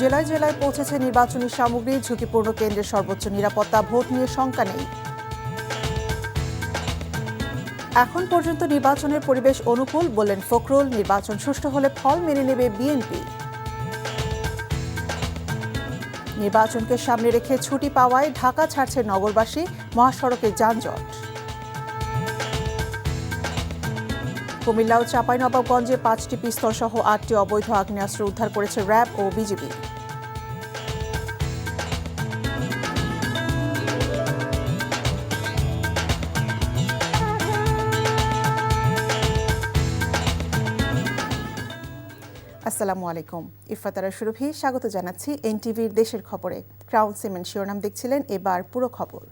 জেলায় জেলায় পৌঁছেছে নির্বাচনী সামগ্রী, ঝুঁকিপূর্ণ কেন্দ্রের সর্বোচ্চ নিরাপত্তা, ভোট নিয়ে শঙ্কা নেই। এখন পর্যন্ত নির্বাচনের পরিবেশ অনুকূল বললেন ফখরুল। নির্বাচন সুষ্ঠু হলে ফল মেনে নেবে বিএনপি। নির্বাচনকে সামনে রেখে ছুটি পাওয়ায় ঢাকা ছাড়ছে নগরবাসী, মহাসড়কে যানজট। কুমিল্লা ও চাঁপাইনবাবগঞ্জে পাঁচটি পিস্তল সহ আটটি অবৈধ আগ্নেয়াস্ত্র উদ্ধার করেছে র্যাব ও বিজিবি। আসসালামু আলাইকুম। ইফাতারা সুরভি, স্বাগত জানাচ্ছি এনটিভির দেশের খবরে। ক্রাউন সিমেন্ট শিরোনাম দেখছিলেন, এবার পুরো খবর।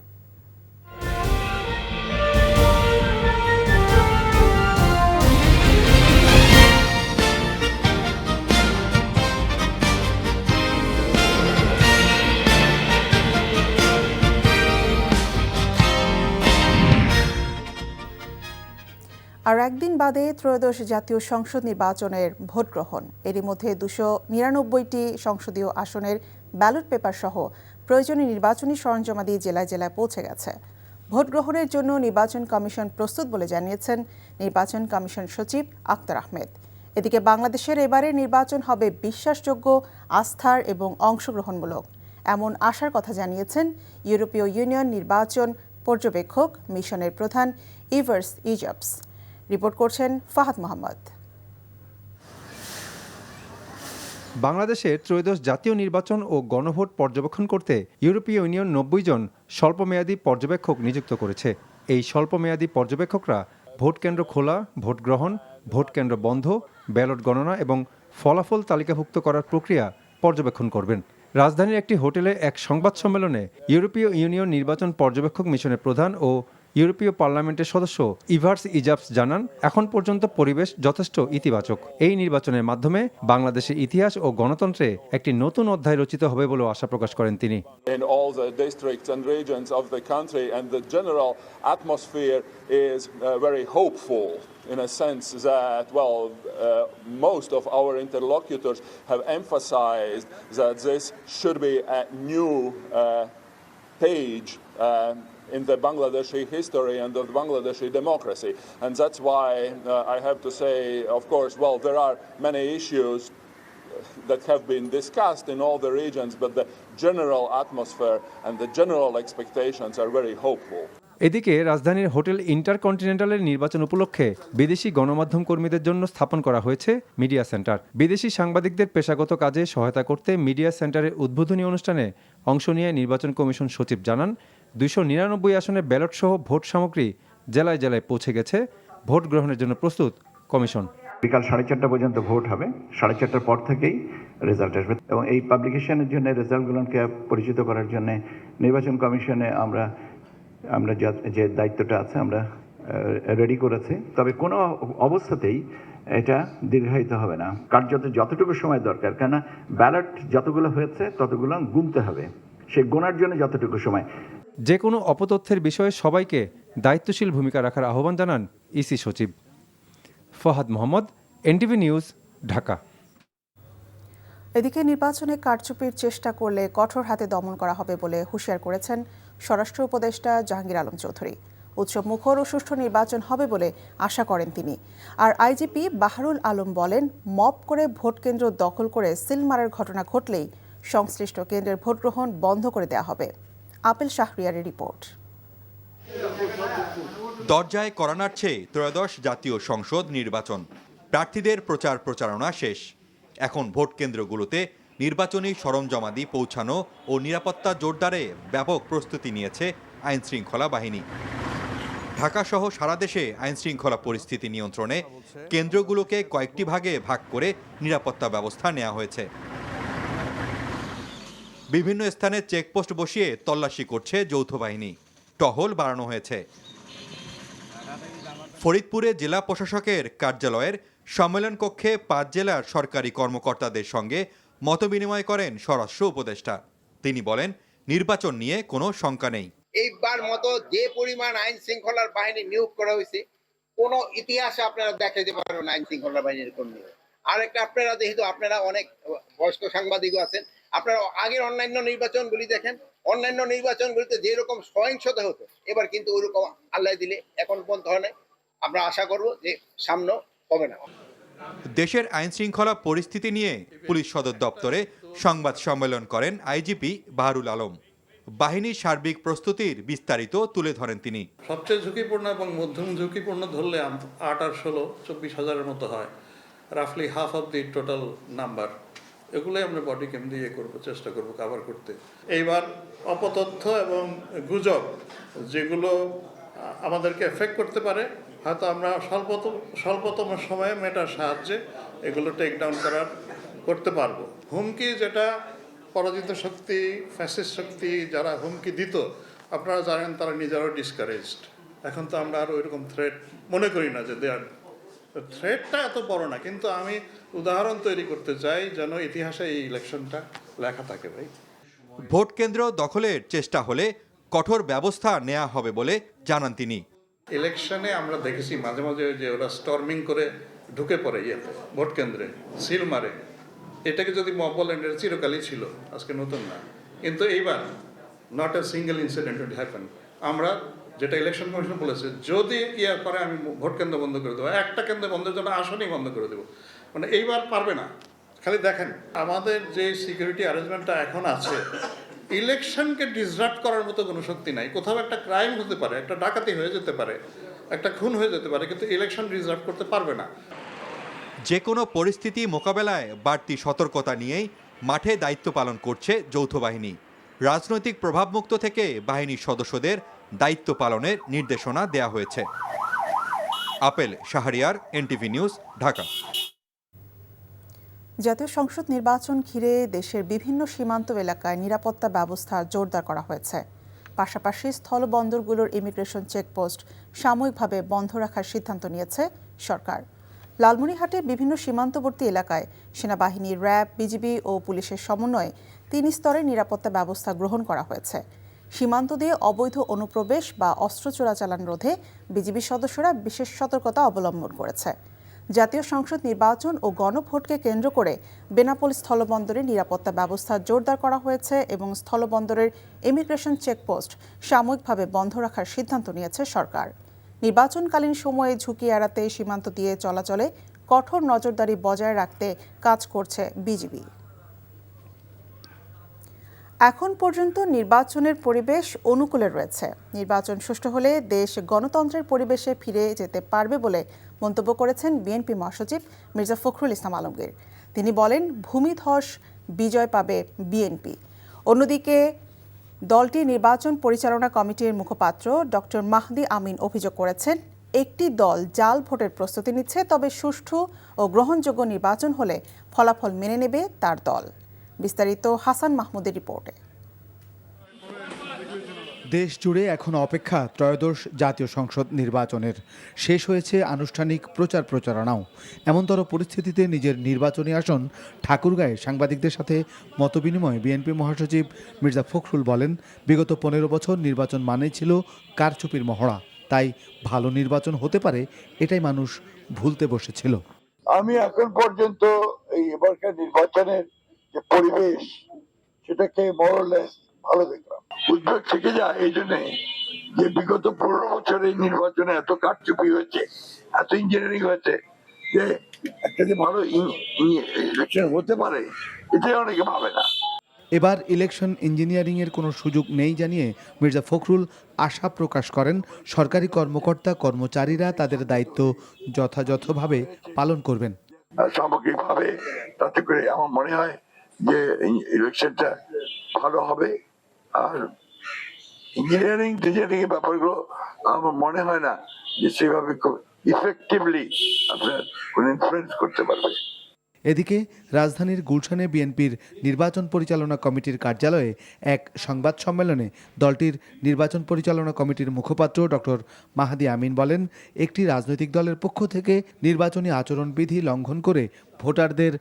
আর একদিন বাদে ত্রয়োদশ জাতীয় সংসদ নির্বাচনের ভোট গ্রহণ এরই মধ্যে দুশো নিরানব্বইটি সংসদীয় আসনের ব্যালট পেপার সহ প্রয়োজনীয় নির্বাচনী সরঞ্জামাদি জেলায় জেলায় পৌঁছে গেছে। ভোট গ্রহণের জন্য নির্বাচন কমিশন প্রস্তুত বলে জানিয়েছেন নির্বাচন কমিশন সচিব আক্তার আহমেদ। এদিকে বাংলাদেশের এবারের নির্বাচন হবে বিশ্বাসযোগ্য, আস্থার এবং অংশগ্রহণমূলক। এমন আশার কথা জানিয়েছেন ইউরোপীয় ইউনিয়ন নির্বাচন পর্যবেক্ষক মিশনের প্রধান ইভার্স ইজবস। রিপোর্ট করছেন ফাহাদ মোহাম্মদ। বাংলাদেশের ত্রয়োদশ জাতীয় নির্বাচন ও গণভোট পর্যবেক্ষণ করতে ইউরোপীয় ইউনিয়ন নব্বই জন স্বল্পমেয়াদী পর্যবেক্ষক নিযুক্ত করেছে। এই স্বল্পমেয়াদী পর্যবেক্ষকরা ভোট কেন্দ্র খোলা, ভোট গ্রহণ, ভোট কেন্দ্র বন্ধ, ব্যালট গণনা এবং ফলাফল তালিকাভুক্ত করার প্রক্রিয়া পর্যবেক্ষণ করবেন। রাজধানীর একটি হোটেলে এক সংবাদ সম্মেলনে ইউরোপীয় ইউনিয়ন নির্বাচন পর্যবেক্ষক মিশনের প্রধান ও ইউরোপীয় পার্লামেন্টের সদস্য ইভার্স ইজাবস জানান এখন পর্যন্ত পরিবেশ যথেষ্ট ইতিবাচক। এই নির্বাচনের মাধ্যমে বাংলাদেশের ইতিহাস ও গণতন্ত্রে একটি নতুন অধ্যায় রচিত হবে বলে আশা প্রকাশ করেন তিনি। uh, In a sense, that well, uh, most of our interlocutors have emphasized that this should be a new uh, page uh, in the Bangladeshi history and of Bangladeshi democracy. And that's why uh, I have to say, of course, well, there are many issues that have been discussed in all the regions, but the general atmosphere and the general expectations are very hopeful. এদিকে রাজধানীর hotel ইন্টারকন্টিনেন্টালের নির্বাচন উপলক্ষে বিদেশি গণমাধ্যম কর্মীদের জন্য স্থাপন করা হয়েছে মিডিয়া সেন্টার বিদেশি সাংবাদিকদের পেশাগত কাজে সহায়তা করতে মিডিয়া সেন্টারের উদ্বোধনী অনুষ্ঠানে অংশ নিয়ে নির্বাচন কমিশন সচিব জানান দুইশো নিরানব্বই আসনের ব্যালট সহ ভোট সামগ্রী জেলায় জেলায় পৌঁছে গেছে। ভোট গ্রহণের জন্য প্রস্তুত কমিশন। বিকাল সাড়ে চারটা পর্যন্ত ভোট হবে। সাড়ে চারটার পর থেকেই রেজাল্ট আসবে। এবং এই পাবলিকেশনের জন্য রেজাল্টগুলোকে পরিচিত করার জন্য নির্বাচন কমিশনে আমরা আমরা যে দায়িত্বটা আছে আমরা রেডি করেছি। তবে কোনো অবস্থাতেই এটা দীর্ঘায়িত হবে না। কার্যত যতটুকু সময় দরকার কেন ব্যালট যতগুলো হয়েছে ততগুলো গুনতে হবে। সে গোনার জন্য যতটুকু সময়। যে কোনো অপতথ্যের বিষয়ে সবাইকে দায়িত্বশীল ভূমিকা রাখার আহ্বান জানান E C. Fahad Mohammad, NTV news, Dhaka. এদিকে নির্বাচনে কারচুপির চেষ্টা করলে কঠোর হাতে দমন করা হবে বলে হুঁশিয়ার করেছেন স্বরাষ্ট্র উপদেষ্টা জাহাঙ্গীর আলম চৌধুরী। উৎসব মুখর ও সুষ্ঠু নির্বাচন হবে বলে আশা করেন তিনি। আর আইজিপি বাহারুল আলম বলেন, মপ করে ভোট কেন্দ্র দখল করে সিল মারার ঘটনা ঘটলেই সংশ্লিষ্ট কেন্দ্রের ভোট গ্রহণ বন্ধ করে দেওয়া হবে। আপেল শাহরিয়ারের রিপোর্ট। দরজায় করা নাড়ছে ত্রয়োদশ জাতীয় সংসদ নির্বাচন। প্রার্থীদের প্রচার প্রচারণা শেষ। এখন ভোট কেন্দ্রগুলোতে নির্বাচনী সরঞ্জামাদি পৌঁছানো ও নিরাপত্তা জোরদারে ব্যাপক প্রস্তুতি নিয়েছে আইন শৃঙ্খলা বাহিনী। ঢাকা সহ সারা দেশে আইন শৃঙ্খলা পরিস্থিতি নিয়ন্ত্রণে কেন্দ্রগুলোকে কয়েকটি ভাগে ভাগ করে নিরাপত্তা ব্যবস্থা নেওয়া হয়েছে। বিভিন্ন স্থানে চেকপোস্ট বসিয়ে তল্লাশি করছে যৌথ বাহিনী। টহল বাড়ানো হয়েছে। ফরিদপুরে জেলা প্রশাসকের কার্যালয়ের সম্মেলন কক্ষে পাঁচ জেলার সরকারি কর্মকর্তাদের সঙ্গে মতবিনিময় করেন স্বরাষ্ট্র উপদেষ্টা। তিনি বলেন, নির্বাচন নিয়ে কোনো শঙ্কা নেই। এইবার মতো যে পরিমাণ আইন শৃঙ্খলার বাহিনী নিয়োগ করা হয়েছে, কোন ইতিহাসে আপনারা দেখাইতে পারবেন আইন শৃঙ্খলা বাহিনীর কোন নিয়োগ আর একটা আপনারা, যেহেতু আপনারা অনেক বয়স্ক সাংবাদিকও আছেন আপনারা আগের অন্যান্য নির্বাচনগুলি দেখেন অন্যান্য নির্বাচনগুলিতে যেরকম সহিংসতা হতো এবার কিন্তু ওইরকম আল্লাহ দিলে এখন পর্যন্ত হয় নাই। আমরা আশা করব যে সামনে হবে না। দেশের আইন শৃঙ্খলা পরিস্থিতি নিয়ে পুলিশ সদর দপ্তরে সংবাদ সম্মেলন করেন আইজিপি বাহারুল আলম। বাহিনীর সার্বিক প্রস্তুতির বিস্তারিত তুলে ধরেন তিনি। সবচেয়ে ঝুঁকিপূর্ণ এবং মধ্যম ঝুঁকিপূর্ণ ধরলে আট আর ষোলো চব্বিশ হাজারের মতো হয়। রাফলি half of the total number এগুলোই আমরা বডি ক্যাম দিয়ে করব, চেষ্টা করব কাভার করতে। এইবার অপতথ্য এবং গুজব যেগুলো আমাদেরকে এফেক্ট করতে পারে, হয়তো আমরা স্বল্পতম স্বল্পতম সময়ে মেটার সাহায্যে এগুলো টেক ডাউন করার করতে পারব। হুমকি যেটা পরাজিত শক্তি ফ্যাসিস শক্তি যারা হুমকি দিত, আপনারা জানেন তারা নিজেরাও ডিসকারেজড এখন তো আমরা আর ওইরকম থ্রেট মনে করি না যে দেয়ার থ্রেটটা এত বড় না কিন্তু আমি উদাহরণ তৈরি করতে চাই যেন ইতিহাসে এই ইলেকশনটা লেখা থাকে ভাই ভোট কেন্দ্র দখলের চেষ্টা হলে কঠোর ব্যবস্থা নেওয়া হবে বলে জানান তিনি। ইলেকশনে আমরা দেখেছি মাঝে মাঝে যে ওরা স্টর্মিং করে ঢুকে পড়ে ইয়েতে ভোট কেন্দ্রে সিল মারে। এটাকে যদি মব বলেন চিরকালই ছিল আজকে নতুন না। কিন্তু এইবার not a single incident happen আমরা যেটা ইলেকশন কমিশন বলেছে, যদি ইয়ে করে আমি ভোট কেন্দ্র বন্ধ করে দেবো, একটা কেন্দ্র বন্ধের জন্য আসনই বন্ধ করে দেবো। মানে এইবার পারবে না। খালি দেখেন, আমাদের যে সিকিউরিটি অ্যারেঞ্জমেন্টটা এখন আছে ইলেকশনকে ডিসরাপ্ট করার মতো কোনো শক্তি নাই। কোথাও একটা ক্রাইম হতে পারে, একটা ডাকাতি হয়ে যেতে পারে, একটা খুন হয়ে যেতে পারে, কিন্তু ইলেকশন ডিসরাপ্ট করতে পারবে না। যে কোনো পরিস্থিতি মোকাবেলায় বাড়তি সতর্কতা নিয়েই মাঠে দায়িত্ব পালন করছে যৌথ বাহিনী। রাজনৈতিক প্রভাবমুক্ত থেকে বাহিনীর সদস্যদের দায়িত্ব পালনের নির্দেশনা দেয়া হয়েছে। Apel, Shahriar, NTV news, Dhaka. জাতীয় সংসদ নির্বাচন ঘিরে দেশের বিভিন্ন সীমান্ত এলাকায় নিরাপত্তা ব্যবস্থা জোরদার করা হয়েছে। পাশাপাশি স্থলবন্দরগুলোর ইমিগ্রেশন চেকপোস্ট সাময়িকভাবে বন্ধ রাখার সিদ্ধান্ত নিয়েছে সরকার। লালমনিরহাটে বিভিন্ন সীমান্তবর্তী এলাকায় সেনাবাহিনী র্যাব, বিজিবি ও পুলিশের সমন্বয়ে তিন স্তরের নিরাপত্তা ব্যবস্থা গ্রহণ করা হয়েছে। সীমান্ত দিয়ে অবৈধ অনুপ্রবেশ বা অস্ত্র চোরাচালান রোধে বিজিবি সদস্যরা বিশেষ সতর্কতা অবলম্বন করেছে। জাতীয় সংসদ নির্বাচন ও গণভোটকে কেন্দ্র করে বেনাপোল স্থলবন্দরে নিরাপত্তা ব্যবস্থা জোরদার করা হয়েছে এবং স্থলবন্দরের ইমিগ্রেশন চেকপোস্ট সাময়িকভাবে বন্ধ রাখার সিদ্ধান্ত নিয়েছে সরকার। নির্বাচনকালীন সময়ে ঝুঁকি এড়াতে সীমান্ত দিয়ে চলাচলে কঠোর নজরদারি বজায় রাখতে কাজ করছে বিজিবি। এখন পর্যন্ত নির্বাচনের পরিবেশ অনুকূলে রয়েছে। নির্বাচন সুষ্ঠু হলে দেশ গণতন্ত্রের পরিবেশে ফিরে যেতে পারবে বলে মন্তব্য করেছেন বিএনপি মহাসচিব মির্জা ফখরুল ইসলাম আলমগীর। তিনি বলেন, ভূমিধস বিজয় পাবে বিএনপি। অন্যদিকে, দলটি নির্বাচন পরিচালনা কমিটির মুখপাত্র ডক্টর মাহদি আমিন অভিযোগ করেছেন, একটি দল জাল ভোটের প্রস্তুতি নিচ্ছে, তবে সুষ্ঠু ও গ্রহণযোগ্য নির্বাচন হলে ফলাফল মেনে নেবে তার দল। বিস্তারিত হাসান মাহমুদের রিপোর্টে। দেশ জুড়ে এখন অপেক্ষা ত্রয়োদশ জাতীয় সংসদ নির্বাচনের। শেষ হয়েছে আনুষ্ঠানিক প্রচার প্রচারণাও। এমনতর পরিস্থিতিতে নিজের নির্বাচনী আসন ঠাকুরগাঁয়ে সাংবাদিকদের সাথে মতবিনিময়ে বিএনপি মহাসচিব মির্জা ফখরুল বলেন বিগত পনেরো বছর নির্বাচন মানেই ছিল কারচুপির মহড়া। তাই ভালো নির্বাচন হতে পারে এটাই মানুষ ভুলতে বসেছিল। আমি এখন পর্যন্ত এই এবারকার নির্বাচনের যে পরিবেশ সেটাকে মরলেস ভালো দেখলাম। উদ্বেগ থেকে যায় এই জন্যে যে বিগত পনেরো বছর এই নির্বাচনে এত কারচুপি হয়েছে এত ইঞ্জিনিয়ারিং হয়েছে যে একটা যে ভালো ইলেকশন হতে পারে এটাই অনেকে ভাবে না। এবার ইলেকশন ইঞ্জিনিয়ারিংয়ের কোনো সুযোগ নেই জানিয়ে মির্জা ফখরুল আশা প্রকাশ করেন। সরকারি কর্মকর্তা কর্মচারীরা তাদের দায়িত্ব যথাযথভাবে পালন করবেন। সামগ্রিকভাবে তাতে করে আমার মনে হয় যে ইলেকশনটা ভালো হবে, আর ইঞ্জিনিয়ারিং টিচারিং এর ব্যাপারগুলো আমার মনে হয় না যে সেভাবে খুব ইফেক্টিভলি আপনার কোন ইনফ্লুয়েন্স করতে পারবে। এদিকে রাজধানীর গুলশানে বিএনপির নির্বাচন পরিচালনা কমিটির কার্যালয়ে এক সংবাদ সম্মেলনে দলটির নির্বাচন পরিচালনা কমিটির মুখপাত্র ডক্টর মাহাদি আমিন বলেন, একটি রাজনৈতিক দলের পক্ষ থেকে নির্বাচনী আচরণবিধি লঙ্ঘন করে ভোটারদের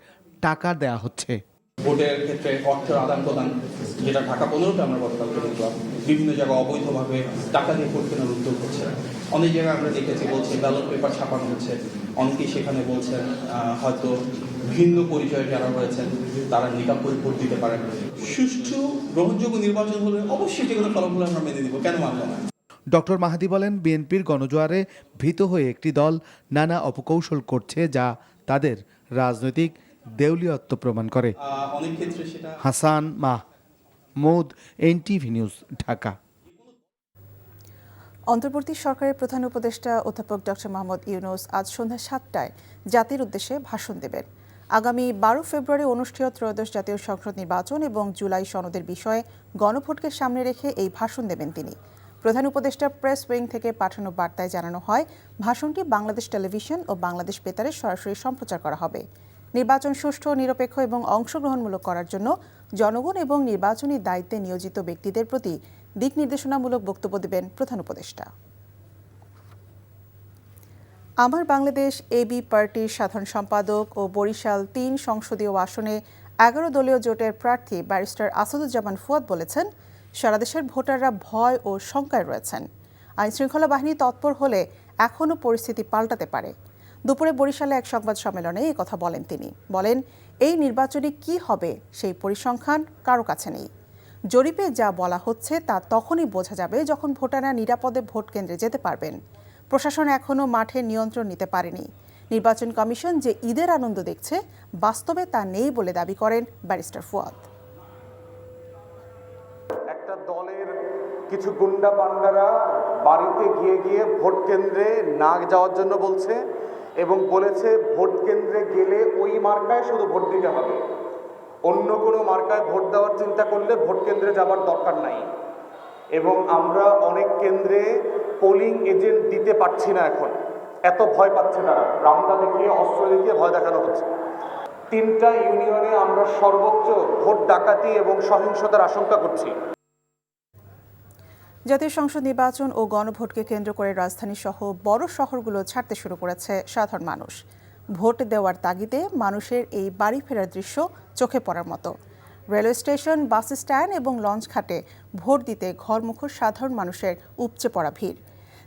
টাকা দেয়া হচ্ছে। ভোটের ক্ষেত্রে অর্থের আদান প্রদান, যেটা ঢাকা পনেরোতে আমরা গতকালকে দেখলাম, বিভিন্ন জায়গায় অবৈধভাবে টাকা দিয়ে ভোট কেনার উদ্যোগ হচ্ছে। অনেক জায়গায় আমরা দেখেছি বলছে ব্যালট পেপার ছাপানো হচ্ছে। অনেকেই সেখানে বলছেন হয়তো ভিন্ন পরিচয়ে যারা রয়েছেন, তারা করে ভোট দিতে পারেন। সুষ্ঠু, গ্রহণযোগ্য নির্বাচন হলে অবশ্যই যেগুলো ফলাফল আমরা মেনে নিব, কেন মানব না? ডক্টর মাহাদি বলেন, বিএনপির গণজোয়ারে ভীত হয়ে একটি দল নানা অপকৌশল করছে যা তাদের রাজনৈতিক দেউলিয়ত্ব প্রমাণ করে। আহ, অনেক ক্ষেত্রে সেটা হাসান মাহ মোদ এনটিভি নিউজ ঢাকা। অন্তর্বর্তী সরকারের প্রধান উপদেষ্টা অধ্যাপক ডক্টর মোহাম্মদ ইউনুস আজ সন্ধ্যা সাতটায় জাতির উদ্দেশ্যে ভাষণ দেবেন। আগামী বারো ফেব্রুয়ারি অনুষ্ঠেয় ত্রয়োদশ জাতীয় সংসদ নির্বাচন এবং জুলাই সনদের বিষয়ে গণভোটকে সামনে রেখে এই ভাষণ দেবেন তিনি। প্রধান উপদেষ্টা প্রেস উইং থেকে পাঠানো বার্তায় জানানো হয় ভাষণটি বাংলাদেশ টেলিভিশন ও বাংলাদেশ বেতারে সরাসরি সম্প্রচার করা হবে। নির্বাচন সুষ্ঠু, নিরপেক্ষ এবং অংশগ্রহণমূলক করার জন্য জনগণ এবং নির্বাচনী দায়িত্বে নিয়োজিত ব্যক্তিদের প্রতি দিক নির্দেশনামূলক বক্তব্য দেবেন প্রধান উপদেষ্টা। আমার বাংলাদেশ এবি পার্টির সাধারণ সম্পাদক ও বরিশাল তিন সংসদীয় আসনে এগারো দলীয় জোটের প্রার্থী ব্যারিস্টার আসাদুজ্জামান ফুয়াদ বলেছেন, সারা দেশের ভোটাররা ভয় ও শঙ্কায় রয়েছেন। আইনশৃঙ্খলা বাহিনী তৎপর হলে এখনও পরিস্থিতি পাল্টাতে পারে। দুপুরে বরিশালে এক সংবাদ সম্মেলনে এই কথা বলেন তিনি। বলেন, এই নির্বাচনে কি হবে সেই পরিসংখ্যান কারও কাছে নেই। জরিপে যা বলা হচ্ছে তা তখনই বোঝা যাবে যখন ভোটাররা নিরাপদে ভোট কেন্দ্রে যেতে পারবেন। প্রশাসন এখনও মাঠে নিয়ন্ত্রণ নিতে পারেনি। নির্বাচন কমিশন যে ঈদের আনন্দ দেখছে, বাস্তবে তা নেই বলে দাবি করেন ব্যারিস্টার ফুয়াদ। একটা দলের কিছু গুন্ডা পান্ডারা বাড়িতে গিয়ে গিয়ে ভোট কেন্দ্রে না যাওয়ার জন্য বলছে এবং বলেছে ভোট কেন্দ্রে গেলে ওই মার্কায় শুধু ভোট দিতে হবে। অন্য কোনো মার্কায় ভোট দেওয়ার চিন্তা করলে ভোট কেন্দ্রে যাবার দরকার নাই। এবং আমরা অনেক কেন্দ্রে পোলিং এজেন্ট দিতে পারছি না এখন। এত ভয় পাচ্ছে তারা। রামদা দেখিয়ে, অস্ত্র দেখিয়ে ভয় দেখানো হচ্ছে। তিনটা ইউনিয়নে আমরা সর্বোচ্চ ভোট ডাকাতি এবং সহিংসতার আশঙ্কা করছি। জাতীয় সংসদ নির্বাচন ও গণভোটকে কেন্দ্র করে রাজধানী সহ বড় শহরগুলো ছাড়তে শুরু করেছে সাধারণ মানুষ। ভোট দেওয়ার তাগিদে মানুষের এই বাড়ি ফেরার দৃশ্য চোখে পড়ার মতো। রেলওয়ে স্টেশন, বাস স্ট্যান্ড এবং লঞ্চ ঘাটে ভোট দিতে ঘরমুখো সাধারণ মানুষের উপচে পড়া ভিড়।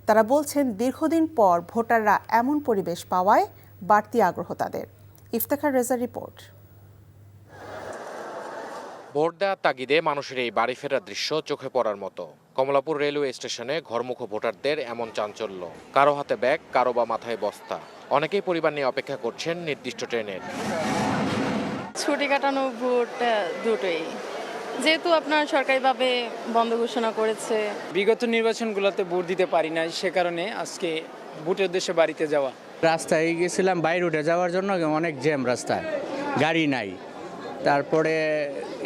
তারা বলছেন, দীর্ঘদিন পর ভোটাররা এমন পরিবেশ পাওয়ায় বাড়তি আগ্রহ তাদের। ইফতেখার রেজার রিপোর্ট। ভোট দেওয়ার তাগিদে মানুষের এই বাড়ি ফেরার দৃশ্য চোখে পড়ার মতো। কমলাপুর রেলওয়ে স্টেশনে ঘরমুখ ভোটারদের এমন চাঞ্চল্য। কারও হাতে ব্যাগ কারও বা মাথায় বস্তা। অনেকেই পরিবার নিয়ে অপেক্ষা করছেন নির্দিষ্ট ট্রেনের। ছুটি কাটানো ভোট দুটোই। যেহেতু আপনার সরকারিভাবে বন্ধ ঘোষণা করেছে। বিগত নির্বাচনগুলোতে ভোট দিতে পারি না সে কারণে আজকে ভোটের উদ্দেশ্যে বাড়িতে যাওয়া। রাস্তায় গেছিলাম বাই রোডে যাওয়ার জন্য অনেক জ্যাম রাস্তায় গাড়ি নাই। তারপরে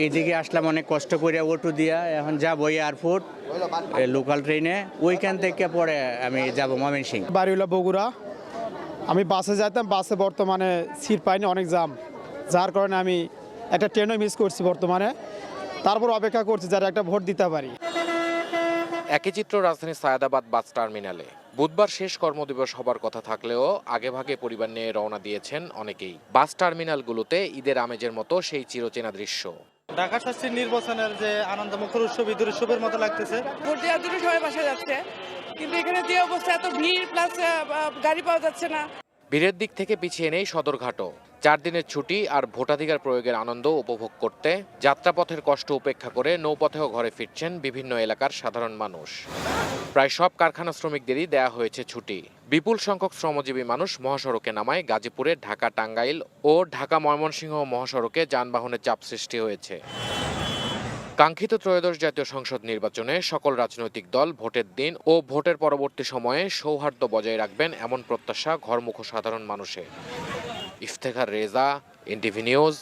এদিকে আসলাম অনেক কষ্ট করে অটো দিয়া এখন যাব এয়ারপোর্ট লোকাল ট্রেনে ওইখান থেকে পরে আমি যাব ময়মনসিং। বাড়ি হলো বগুড়া। আমি বাসে যেতাম বাসে বর্তমানে সিট পাইনি অনেক জাম যার কারণে আমি একটা ট্রেনও মিস করছি বর্তমানে। তারপর অপেক্ষা করছি যারা একটা ভোট দিতে পারি। একই চিত্র রাজধানীর সায়দাবাদ বাস টার্মিনালে। বুধবার শেষ কর্মদিবস হবার কথা থাকলেও আগেভাগে পরিবার নিয়ে রওনা দিয়েছেন অনেকেই। বাস টার্মিনালগুলোতে ঈদের আমেজের মতো সেই চিরচেনা দৃশ্য। ঢাকা শাস্তির নির্বাচনের যে আনন্দ মুখর উৎসব ঈদের উৎসবের মতো লাগতেছে। ভোট দেওয়ার জন্য সবাই বাসা যাচ্ছে। কিন্তু এখানে যে অবস্থা এত ভিড় প্লাস গাড়ি পাওয়া যাচ্ছে না। ভিড়ের দিক থেকে পিছিয়ে নেই সদরঘাটও। চার দিনের ছুটি আর ভোটাধিকার প্রয়োগের আনন্দ উপভোগ করতে যাত্রাপথের কষ্ট উপেক্ষা করে নৌপথেও ঘরে ফিরছেন বিভিন্ন এলাকার সাধারণ মানুষ। প্রায় সব কারখানা শ্রমিকদেরই দেয়া হয়েছে ছুটি। বিপুল সংখ্যক শ্রমজীবী মানুষ মহাসড়কে নামায় গাজীপুরে ঢাকা টাঙ্গাইল ও ঢাকা ময়মনসিংহ মহাসড়কে যানবাহনের চাপ সৃষ্টি হয়েছে। কাঙ্ক্ষিত ত্রয়োদশ জাতীয় সংসদ নির্বাচনে সকল রাজনৈতিক দল ভোটের দিন ও ভোটের পরবর্তী সময়ে সৌহার্দ্য বজায় রাখবেন এমন প্রত্যাশা ঘরমুখ সাধারণ মানুষের ইফতেখার রেজা, এনটিভি নিউজ,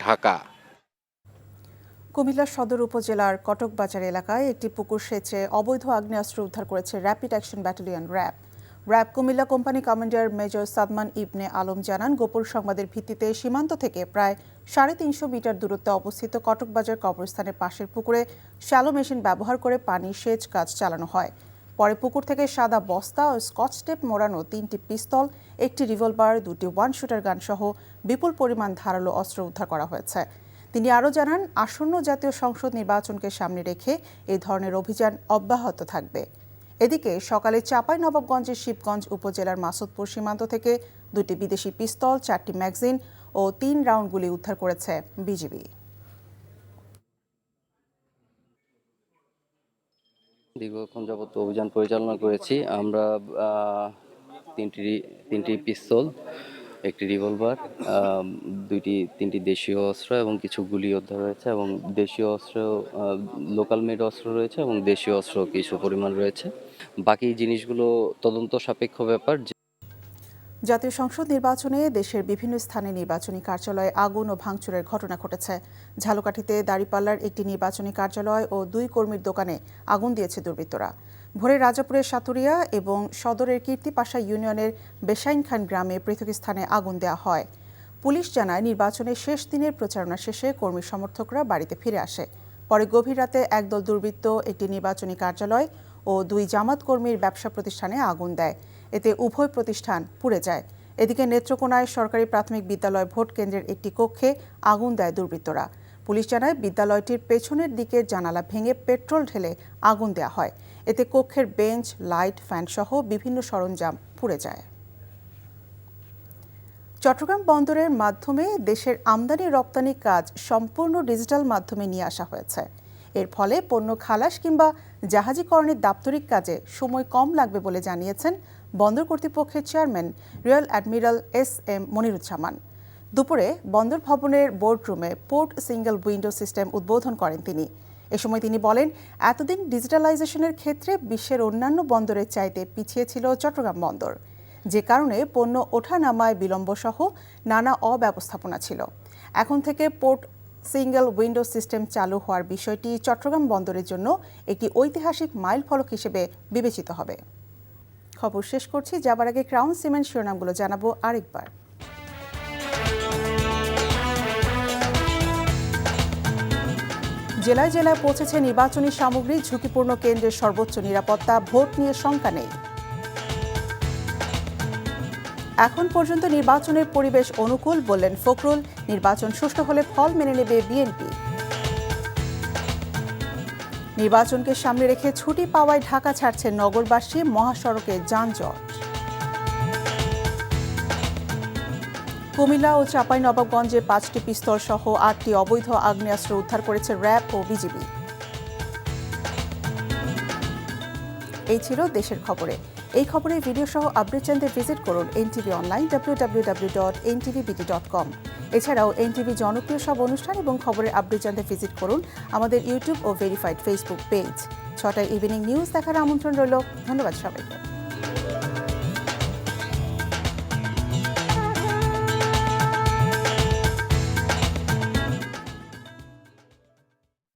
ঢাকা। কুমিল্লা সদর উপজেলার কটকবাজার এলাকায় একটি পুকুর সেচে অবৈধ আগ্নেয়াস্ত্র উদ্ধার করেছে rapid action battalion RAB RAB Comilla company commander major Sadman Ibne Alam জানান, গোপন সংবাদের ভিত্তিতে সীমান্ত থেকে প্রায় সাড়ে তিনশো মিটার দূরত্বে অবস্থিত কটকবাজার কবরস্থানের পাশের পুকুরে শ্যালো মেশিন ব্যবহার করে পানি সেচ কাজ চালানো হয়। পরে পুকুর থেকে সাদা বস্তা ও স্কচ টেপ মোড়ানো তিনটি পিস্তল, একটি রিভলভার, দুটি ওয়ান শুটার গান সহ বিপুল পরিমাণ ধারালো অস্ত্র উদ্ধার করা হয়েছে। তিনি আরও জানান, আসন্ন জাতীয় সংসদ নির্বাচনকে সামনে রেখে এই ধরনের অভিযান অব্যাহত থাকবে। এদিকে সকালে চাপাই নবাবগঞ্জের শিবগঞ্জ উপজেলার মাসুদপুর সীমান্ত থেকে দুটি বিদেশি পিস্তল, চারটি ম্যাগজিন ও তিন রাউন্ড গুলি উদ্ধার করেছে বিজিবি। দীর্ঘক্ষণ যাবত অভিযান পরিচালনা করেছি। আমরা তিনটি তিনটি পিস্তল একটি রিভলভার দুইটি, তিনটি দেশীয় অস্ত্র এবং কিছু গুলি উদ্ধার হয়েছে এবং দেশীয় অস্ত্র লোকাল মেড অস্ত্র রয়েছে এবং দেশীয় অস্ত্র কিছু পরিমাণ রয়েছে। বাকি জিনিসগুলো তদন্ত সাপেক্ষ ব্যাপার জাতীয় সংসদ নির্বাচনে দেশের বিভিন্ন স্থানে নির্বাচনী কার্যালয়ে আগুন ও ভাঙচুরের ঘটনা ঘটেছে। ঝালকাঠিতে দাঁড়িপাল্লার একটি নির্বাচনী কার্যালয় ও দুই কর্মীর দোকানে আগুন দিয়েছে দুর্বৃত্তরা। ভোরে রাজাপুরের সাতুরিয়া এবং সদরের কীর্তিপাশা ইউনিয়নের বেসাইন খান গ্রামে পৃথক স্থানে আগুন দেওয়া হয়। পুলিশ জানায়, নির্বাচনের শেষ দিনের প্রচারণা শেষে কর্মী সমর্থকরা বাড়িতে ফিরে আসে। পরে গভীর রাতে একদল দুর্বৃত্ত একটি নির্বাচনী কার্যালয় ও দুই জামাত কর্মীর ব্যবসা প্রতিষ্ঠানে আগুন দেয়। এতে উভয় প্রতিষ্ঠান পুড়ে যায়। এদিকে নেত্রকোনায় সরকারি প্রাথমিক বিদ্যালয় ভোট কেন্দ্রের একটি কক্ষে আগুন দেয় দুর্বৃত্তরা। পুলিশ জানায়, বিদ্যালয়টির পেছনের দিকের জানালা ভেঙে পেট্রোল ঢেলে আগুন দেয়া হয়। এতে কক্ষের বেঞ্চ, লাইট, ফ্যান সহ বিভিন্ন সরঞ্জাম পুড়ে যায়। চট্টগ্রাম বন্দরের মাধ্যমে দেশের আমদানি রপ্তানি কাজ সম্পূর্ণ ডিজিটাল মাধ্যমে নিয়ে আসা হয়েছে। এর ফলে পণ্য খালাস কিংবা জাহাজীকরণের দাপ্তরিক কাজে সময় কম লাগবে বলে জানিয়েছেন বন্দর কর্তৃপক্ষের chairman rear admiral S M Moniruzzaman. দুপুরে বন্দর ভবনের বোর্ডরুমে পোর্ট সিঙ্গেল উইন্ডো সিস্টেম উদ্বোধন করেন তিনি। এ সময় তিনি বলেন, এতদিন ডিজিটালাইজেশনের ক্ষেত্রে বিশ্বের অন্যান্য বন্দরের চাইতে পিছিয়ে ছিল চট্টগ্রাম বন্দর। যে কারণে পণ্য ওঠা নামায় বিলম্ব সহ নানা অব্যবস্থাপনা ছিল। এখন থেকে পোর্ট সিঙ্গেল উইন্ডো সিস্টেম চালু হওয়ার বিষয়টি চট্টগ্রাম বন্দরের জন্য একটি ঐতিহাসিক মাইল ফলক হিসেবে বিবেচিত হবে। খবর শেষ করছি। যাবার আগে ক্রাউন সিমেন্ট শিরোনামগুলো জানাব আরেকবার। জেলায় জেলায় পৌঁছেছে নির্বাচনী সামগ্রী, ঝুঁকিপূর্ণ কেন্দ্রের সর্বোচ্চ নিরাপত্তা, ভোট নিয়ে শঙ্কা নেই। এখন পর্যন্ত নির্বাচনের পরিবেশ অনুকূল বললেন ফখরুল। নির্বাচন সুষ্ঠু হলে ফল মেনে নেবে বিএনপি। নির্বাচনকে সামনে রেখে ছুটি পাওয়ায় ঢাকা ছাড়ছে নগরবাসী, মহাসড়কে যানজট। কুমিল্লা ও চাঁপাইনবাবগঞ্জে পাঁচটি পিস্তল সহ আটটি অবৈধ আগ্নেয়াস্ত্র উদ্ধার করেছে র্যাব ও বিজিবি। এই ছিল দেশের খবরে। এই খবরে ভিডিও সহ আপডেট জানতে ভিজিট করুন NTV online W W W dot NTVBD dot com এছাড়াও এনটিভি জনপ্রিয় সব অনুষ্ঠান এবং খবরের আপডেট জানতে ভিজিট করুন আমাদের ইউটিউব ও ভেরিফাইড ফেসবুক পেজ ছটায় ইভিনিং নিউজ দেখার আমন্ত্রণ রইল। ধন্যবাদ সবাইকে।